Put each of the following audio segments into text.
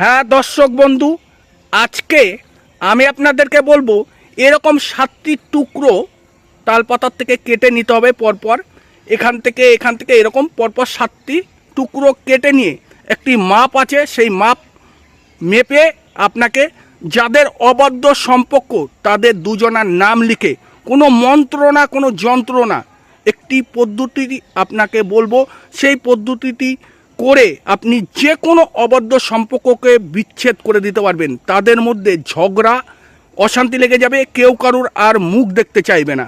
হ্যাঁ দর্শক বন্ধু, আজকে আমি আপনাদেরকে বলব, এরকম সাতটি টুকরো তালপাতার থেকে কেটে নিতে হবে পরপর। এখান থেকে এখান থেকে এরকম পরপর সাতটি টুকরো কেটে নিয়ে একটি মাপ আছে, সেই মাপ মেপে আপনাকে যাদের অবাধ্য সম্পর্ক, তাদের দুজনার নাম লিখে, কোনো মন্ত্র না, কোনো যন্ত্র না, একটি পদ্ধতি আপনাকে বলব। সেই পদ্ধতিটি করে আপনি যে কোনো অবাধ্য সম্পর্ককে বিচ্ছেদ করে দিতে পারবেন। তাদের মধ্যে ঝগড়া, অশান্তি লেগে যাবে, কেউ কারুর আর মুখ দেখতে চাইবে না।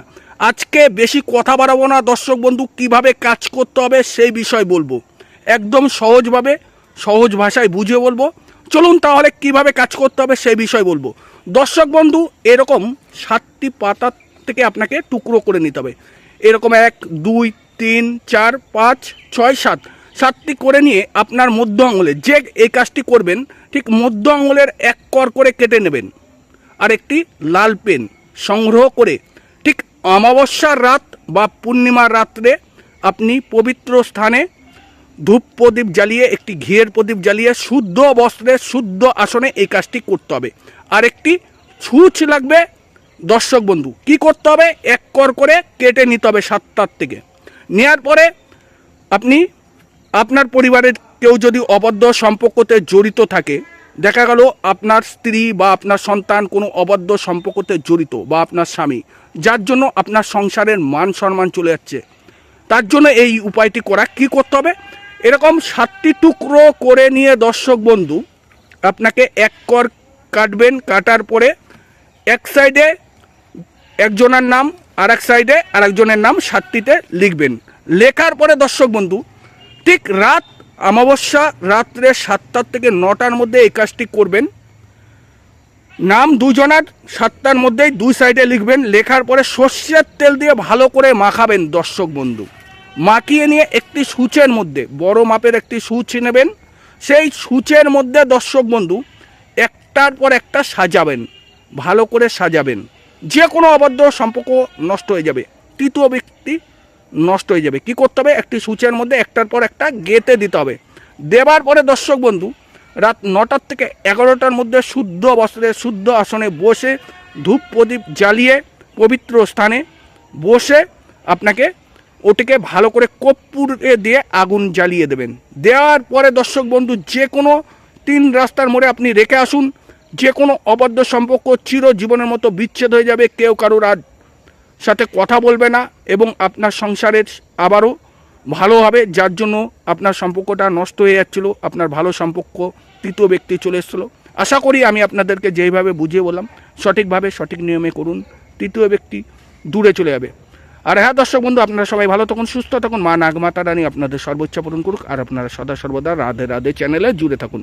আজকে বেশি কথা বাড়াবো না, দর্শক বন্ধু, কীভাবে কাজ করতে হবে সেই বিষয় বলব। একদম সহজভাবে, সহজ ভাষায় বুঝিয়ে বলব। চলুন তাহলে কীভাবে কাজ করতে হবে সেই বিষয় বলব। দর্শক বন্ধু, এরকম সাতটি পাতা থেকে আপনাকে টুকরো করে নিতে হবে। এরকম এক, দুই, তিন, চার, পাঁচ, ছয়, সাত। সাতটি করে নিয়ে আপনার মধ্য আঙুলে, যে এই কাজটি করবেন, ঠিক মধ্য আঙুলের এক কর করে কেটে নেবেন। আর একটি লাল পেন সংগ্রহ করে, ঠিক অমাবস্যার রাত বা পূর্ণিমার রাত্রে আপনি পবিত্র স্থানে ধূপ প্রদীপ জ্বালিয়ে, একটি ঘিয়ের প্রদীপ জ্বালিয়ে শুদ্ধ বস্ত্রে শুদ্ধ আসনে এই কাজটি করতে হবে। আর একটি ছুঁচ লাগবে, দর্শক বন্ধু, কি করতে হবে? এক কর করে কেটে নিতে হবে সাতটার থেকে। নেওয়ার পরে আপনি আপনার পরিবারের কেউ যদি অবদ্ধ সম্পর্কতে জড়িত থাকে, দেখা গেল আপনার স্ত্রী বা আপনার সন্তান কোনো অবদ্ধ সম্পর্কতে জড়িত বা আপনার স্বামী, যার জন্য আপনার সংসারের মান সম্মান চলে যাচ্ছে, তার জন্য এই উপায়টি করা কি করতে হবে? এরকম সাতটি টুকরো করে নিয়ে দর্শক বন্ধু, আপনাকে এক কর কাটবেন, কাটার পরে এক সাইডে একজনের নাম আর এক সাইডে আর একজনের নাম সাতটিতে লিখবেন। লেখার পরে দর্শক বন্ধু ঠিক রাত, অমাবস্যা রাত্রে সাতটার থেকে নটার মধ্যে এই কাজটি করবেন। নাম দুজনার, সাতটার মধ্যেই দুই সাইডে লিখবেন। লেখার পরে সর্ষের তেল দিয়ে ভালো করে মাখাবেন দর্শক বন্ধু। মাখিয়ে নিয়ে একটি সূচের মধ্যে, বড় মাপের একটি সূচ নেবেন। সেই সূচের মধ্যে দর্শক বন্ধু, একটার পর একটা সাজাবেন, ভালো করে সাজাবেন। যে কোনো অবাধ্য সম্পর্ক নষ্ট হয়ে যাবে। তৃতীয় ব্যক্তি নষ্ট হয়ে যাবে। কি করতে হবে? একটি সূচের মধ্যে একটার পর একটা গেতে দিতে হবে। দেবার পরে দর্শক বন্ধু, রাত নটার থেকে এগারোটার মধ্যে শুদ্ধ বস্ত্রে, শুদ্ধ আসনে বসে ধূপ প্রদীপ জ্বালিয়ে পবিত্র স্থানে বসে আপনাকে ওটিকে ভালো করে কর্পূরে দিয়ে আগুন জ্বালিয়ে দেবেন। দেওয়ার পরে দর্শক বন্ধু, যে কোনো তিন রাস্তার মোড়ে আপনি রেখে আসুন। যে কোনো অবদ্ধ সম্পর্ক চির জীবনের মতো বিচ্ছেদ হয়ে যাবে। কেউ কারোর আর সাথে কথা বলবে না এবং আপনার সংসারের আবারও ভালো হবে, যার জন্য আপনার সম্পর্কটা নষ্ট হয়ে যাচ্ছিল, আপনার ভালো সম্পর্ক, তৃতীয় ব্যক্তি চলে এসেছিল। আশা করি আমি আপনাদেরকে যেইভাবে বুঝিয়ে বললাম, সঠিকভাবে সঠিক নিয়মে করুন, তৃতীয় ব্যক্তি দূরে চলে যাবে। আর হ্যাঁ দর্শক বন্ধু, আপনারা সবাই ভালো থাকুন, সুস্থ থাকুন, মা নাগমাতা রানী আপনাদের সর্বোচ্চ পূরণ করুক, আর আপনারা সদা সর্বদা রাধে রাধে চ্যানেলে জুড়ে থাকুন।